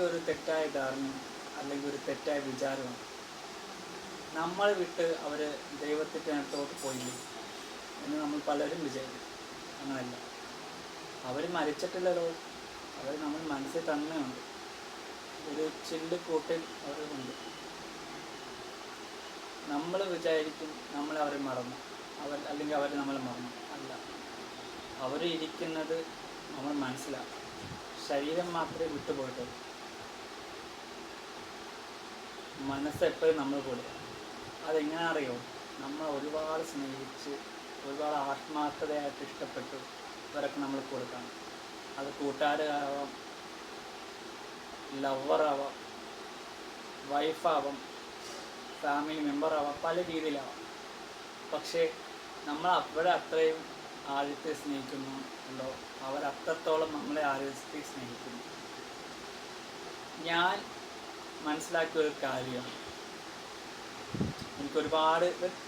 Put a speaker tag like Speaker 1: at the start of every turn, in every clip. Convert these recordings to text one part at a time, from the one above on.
Speaker 1: നമുക്ക് ഒരു തെറ്റായ ധാരണ അല്ലെങ്കിൽ ഒരു തെറ്റായ വിചാരമാണ്. നമ്മൾ വിട്ട് അവർ ദൈവത്തിന്റെ അടുത്തോട്ട് പോയില്ലേ എന്ന് നമ്മൾ പലരും വിചാരിക്കും. അങ്ങനല്ല. അവർ മരിച്ചിട്ടില്ലല്ലോ. അവർ നമ്മൾ മനസ്സിൽ തന്നെയുണ്ട്. ഒരു ചില്ല് കൂട്ടിൽ ഉണ്ട്. നമ്മൾ വിചാരിക്കും നമ്മൾ അവരെ മറന്നു. അവർ അല്ലെങ്കിൽ അവർ നമ്മൾ മറന്നു. അല്ല. അവർ ഇരിക്കുന്നത് നമ്മൾ മനസ്സിലാക്കും. ശരീരം മാത്രമേ വിട്ടുപോയിട്ടുള്ളൂ. മനസ്സ് എപ്പോഴും നമ്മൾ കൊടുക്കുക അതെങ്ങനെ അറിയോ? നമ്മൾ ഒരുപാട് സ്നേഹിച്ച് ഒരുപാട് ആത്മാർത്ഥതയായിട്ട് ഇഷ്ടപ്പെട്ടു ഇവരൊക്കെ നമ്മൾ കൊടുക്കണം അത് കൂട്ടുകാരാവാം ലവറാവാം വൈഫാവാം ഫാമിലി മെമ്പറാവാം പല രീതിയിലാവാം. പക്ഷേ നമ്മൾ അവരെ അത്രയും ആദ്യത്തെ സ്നേഹിക്കുന്നു ഉണ്ടോ? അവരത്രത്തോളം നമ്മളെ ആരോഗ്യത്തെ സ്നേഹിക്കുന്നു. ഞാൻ മനസ്സിലാക്കിയ ഒരു കാര്യമാണ് എനിക്ക് ഒരുപാട്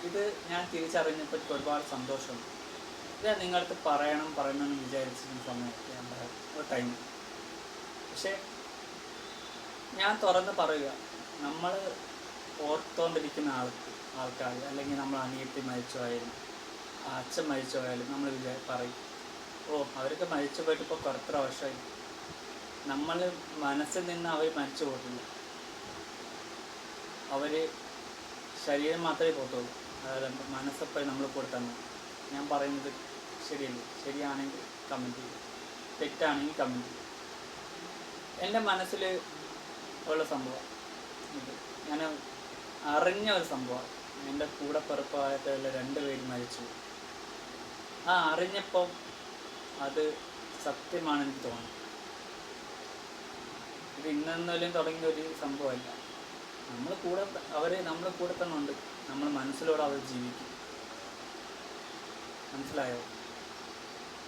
Speaker 1: ഇത് ഞാൻ തിരിച്ചറിഞ്ഞപ്പോൾ എനിക്ക് ഒരുപാട് സന്തോഷമുണ്ട് ഞാൻ നിങ്ങളടുത്ത് പറയണം പറയണമെന്ന് വിചാരിച്ചിരുന്ന സമയത്ത് പറയാം. ഒരു ടൈം പക്ഷേ ഞാൻ തുറന്ന് പറയുക നമ്മൾ ഓർത്തോണ്ടിരിക്കുന്ന ആൾക്ക് ആൾക്കാർ അല്ലെങ്കിൽ നമ്മൾ അനിയത്തി മരിച്ചു പോയാലും അച്ഛൻ മരിച്ചു പോയാലും നമ്മൾ വിചാ പറയും ഓ അവരൊക്കെ മരിച്ചു പോയിട്ട് ഇപ്പോൾ കുറത്ര വർഷമായി. നമ്മൾ മനസ്സിൽ നിന്ന് അവർ മരിച്ചു പോയിട്ടില്ല അവർ ശരീരം മാത്രമേ പോകത്തുള്ളൂ അതായത് മനസ്സപ്പോഴും നമ്മൾ കൊടുത്താൽ ഞാൻ പറയുന്നത് ശരിയല്ലേ. ശരിയാണെങ്കിൽ കമന്റ് ചെയ്യും. തെറ്റാണെങ്കിൽ കമന്റ് ചെയ്യും. എന്റെ മനസ്സിൽ ഉള്ള സംഭവം ഇത്. ഞാൻ അറിഞ്ഞ ഒരു സംഭവം. എന്റെ കൂടെ പിറപ്പായിട്ടുള്ള രണ്ട് പേര് മരിച്ചു. ആ അറിഞ്ഞപ്പം അത് സത്യമാണെന്ന് തോന്നി. ഇത് ഇന്നെന്നാലും തുടങ്ങിയ ഒരു സംഭവമല്ല. നമ്മൾ കൂടെ അവർ നമ്മൾ കൂടെ തന്നെ ഉണ്ട്. നമ്മൾ മനസ്സിലൂടെ അവർ ജീവിക്കും. മനസ്സിലായോ?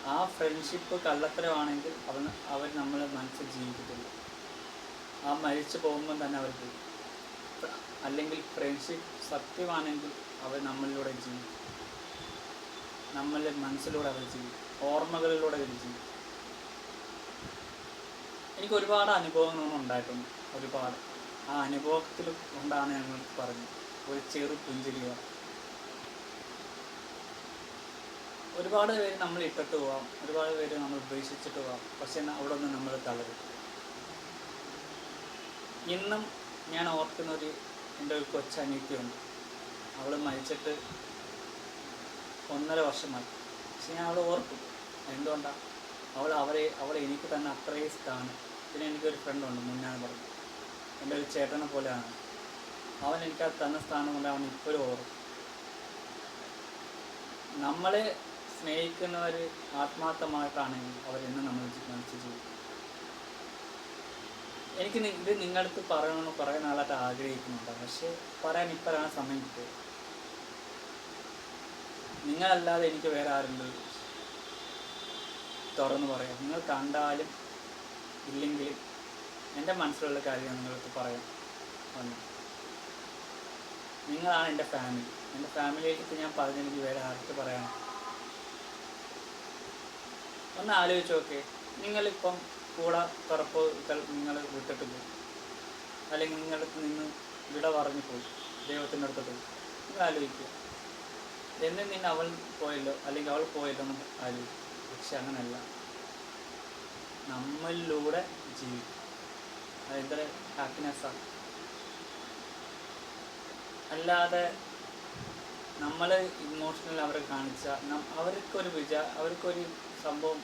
Speaker 1: ആ ഫ്രണ്ട്ഷിപ്പ് കള്ളത്തരമാണെങ്കിൽ അവൻ അവർ നമ്മളെ മനസ്സിൽ ജീവിക്കത്തില്ല. ആ മരിച്ചു പോകുമ്പോൾ തന്നെ അവർ അല്ലെങ്കിൽ ഫ്രണ്ട്ഷിപ്പ് സത്യമാണെങ്കിൽ അവർ നമ്മളിലൂടെ ജീവിക്കും. നമ്മളുടെ മനസ്സിലൂടെ അവർ ജീവിക്കും. ഓർമ്മകളിലൂടെ അവർ ജീവിക്കും. എനിക്ക് ഒരുപാട് അനുഭവങ്ങളൊന്നും ഉണ്ടായിട്ടുണ്ട്. ഒരുപാട്. ആ അനുഭവത്തിൽ കൊണ്ടാണ് ഞങ്ങൾ പറഞ്ഞത്. ഒരു ചെറു പുഞ്ചിരിയ. ഒരുപാട് പേര് നമ്മൾ ഇട്ടിട്ട് പോവാം. ഒരുപാട് പേര് നമ്മൾ ഉപേക്ഷിച്ചിട്ട് പോവാം. പക്ഷെ അവിടെ നിന്ന് നമ്മൾ തളരും. ഇന്നും ഞാൻ ഓർക്കുന്ന ഒരു എന്റെ ഒരു കൊച്ചനിയത്തിയുണ്ട്. അവൾ മരിച്ചിട്ട് ഒന്നര വർഷമായി. പക്ഷെ ഞാൻ അവളെ ഓർക്കും. എന്തുകൊണ്ടാണ് അവൾ അവരെ അവളെ എനിക്ക് തന്നെ അത്രയും സ്ഥാനം. പിന്നെ എനിക്കൊരു ഫ്രണ്ടുണ്ട് മുന്നാണ് പറഞ്ഞു എന്റെ ഒരു ചേട്ടനെ പോലെയാണ്. അവൻ എനിക്ക് ആ തന്ന സ്ഥാനം കൊണ്ട് അവൻ ഇപ്പോഴും ഓർക്കും. നമ്മളെ സ്നേഹിക്കുന്നവർ ആത്മാർത്ഥമായിട്ടാണെങ്കിൽ അവരെന്ന് നമ്മൾ മനസ്സിൽ ജീവിക്കും. എനിക്ക് ഇത് നിങ്ങളടുത്ത് പറയണമെന്ന് കുറേ നാളായിട്ട് ആഗ്രഹിക്കുന്നുണ്ട്. പക്ഷേ പറയാൻ ഇപ്പോഴാണ് സമയം കിട്ടിയത്. നിങ്ങളല്ലാതെ എനിക്ക് വേറെ ആരുണ്ട്? തുറന്നു പറയാം. നിങ്ങൾ കണ്ടാലും ഇല്ലെങ്കിലും എന്റെ മനസ്സിലുള്ള കാര്യം നിങ്ങൾക്ക് പറയാം. വന്നു നിങ്ങളാണ് എന്റെ ഫാമിലി എന്റെ ഫാമിലിയിലേക്ക് ഞാൻ പറഞ്ഞെനിക്ക് വേറെ ആർക്ക് പറയണം ഒന്ന് ആലോചിച്ച് നോക്കേ. നിങ്ങളിപ്പം കൂടെ തുറപ്പുകൾ നിങ്ങൾ വിട്ടിട്ട് പോയി. അല്ലെങ്കിൽ നിങ്ങളടുത്ത് നിന്ന് വിട പറഞ്ഞു പോയി. ദൈവത്തിന്റെ അടുത്ത് പോയി. നിങ്ങൾ ആലോചിക്കുക എന്നെ നിന്ന് അവൾ പോയല്ലോ അല്ലെങ്കിൽ അവൾ പോയല്ലോ എന്ന് ആലോചിക്കും. പക്ഷെ അങ്ങനെയല്ല നമ്മളിലൂടെ ജീവിക്കും. അതെന്തൊരു ഹാപ്പിനെസ്സാണ് അല്ലാതെ നമ്മൾ ഇമോഷണൽ അവരെ കാണിച്ച അവർക്കൊരു വിചാ അവർക്കൊരു സംഭവം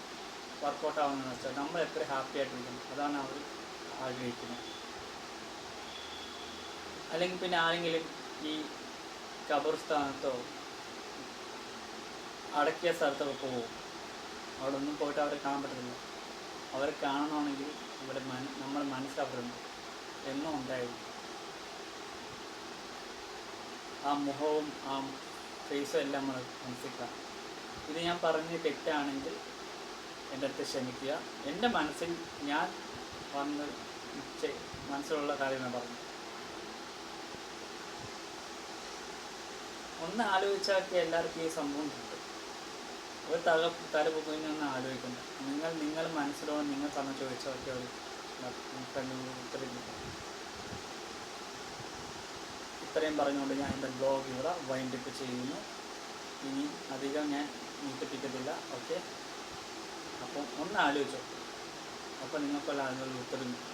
Speaker 1: വർക്കൗട്ട് ആവുന്നതെന്ന് വെച്ചാൽ നമ്മൾ എത്ര ഹാപ്പി ആയിട്ടിരിക്കണം അതാണ് അവർ ആഗ്രഹിക്കുന്നത്. അല്ലെങ്കിൽ പിന്നെ ആരെങ്കിലും ഈ ഖബർസ്ഥാനത്തോ അടക്കിയ സ്ഥലത്തൊക്കെ പോകും അവിടെ ഒന്നും പോയിട്ട് അവരെ കാണാൻ പറ്റത്തില്ല. അവരെ കാണണമെങ്കിൽ ഇവിടെ മന നമ്മുടെ മനസ്സ് അവിടെ ഉണ്ട് എന്നും ഉണ്ടായിരുന്നു. ആ മുഖവും ആ ഫേസും എല്ലാം നമ്മൾ മനസ്സിലാക്കാം ഇത് ഞാൻ പറഞ്ഞ് തെറ്റാണെങ്കിൽ എന്റെ അടുത്ത് ക്ഷമിക്കുക. എന്റെ മനസ്സിൽ ഞാൻ വന്ന് മനസ്സിലുള്ള കാര്യം ഞാൻ പറഞ്ഞു. ഒന്ന് ആലോചിച്ചാൽ എല്ലാവർക്കും ഈ സംഭവം കിട്ടും ഒരു തല തല പൊക്കുന്നൊന്നും ആലോചിക്കണ്ട. നിങ്ങൾ നിങ്ങൾ മനസ്സിലോട് നിങ്ങൾ തന്നെ ചോദിച്ചൊക്കെ ഒരു ഇത്രയും ഇത്രയും പറഞ്ഞുകൊണ്ട് ഞാൻ എന്റെ ബ്ലോഗ് ഇവിടെ വൈൻഡപ്പ് ചെയ്യുന്നു. ഇനി അധികം ഞാൻ നീട്ടിപ്പിക്കത്തില്ല. ഓക്കെ? അപ്പം ഒന്ന് ആലോചിച്ചോ. അപ്പോൾ നിങ്ങൾക്കുള്ള ആളുകൾ ഉത്തരം കിട്ടും.